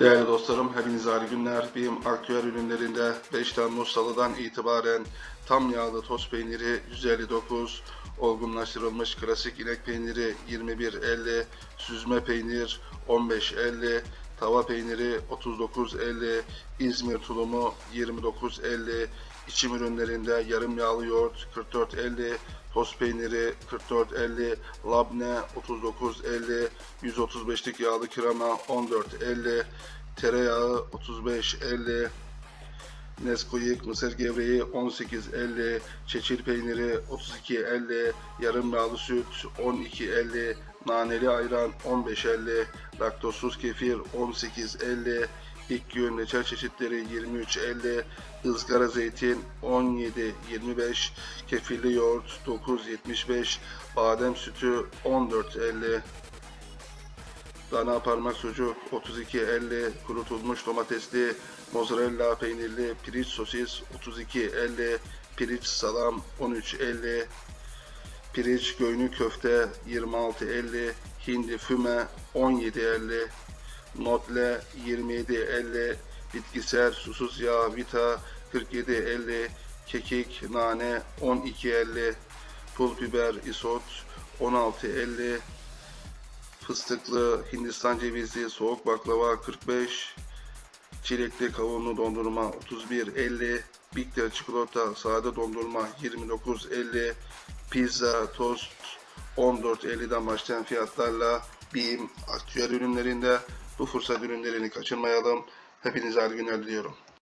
Değerli dostlarım, hepinize hayırlı günler. BİM aktüel ürünlerinde 5 Temmuz Salı'dan itibaren tam yağlı toz peyniri 159, olgunlaştırılmış klasik inek peyniri 21.50, süzme peynir 15.50, tava peyniri 39.50, İzmir tulumu 29.50, içim ürünlerinde yarım yağlı yoğurt 44.50, toz peyniri 44.50, labne 39.50, 135'lik yağlı krema 14.50, tereyağı 35.50, Nesquik mısır gevreği 18.50, çeçil peyniri 32.50, yarım yağlı süt 12.50, naneli ayran 15.50, laktozsuz kefir 18.50, ilk gün reçel çeşitleri 23.50, ızgara zeytin 17.25, kefirli yoğurt 9.75, badem sütü 14.50, Dana parmak sucuk 32.50, kurutulmuş domatesli, mozzarella peynirli, piriç sosis 32.50, piriç salam 13.50, piriç göynü köfte 26.50, hindi füme 17.50, notle 27.50, bitkisel susuz yağ vita 47.50, kekik nane 12.50, pul biber isot 16.50, fıstıklı Hindistan cevizli soğuk baklava 45, çilekli kavunlu dondurma 31.50, bitter çikolata sade dondurma 29.50, pizza, tost 14.50'den başlayan fiyatlarla BİM aktüel ürünlerinde bu fırsat ürünlerini kaçırmayalım. Hepinize hayırlı günler diliyorum.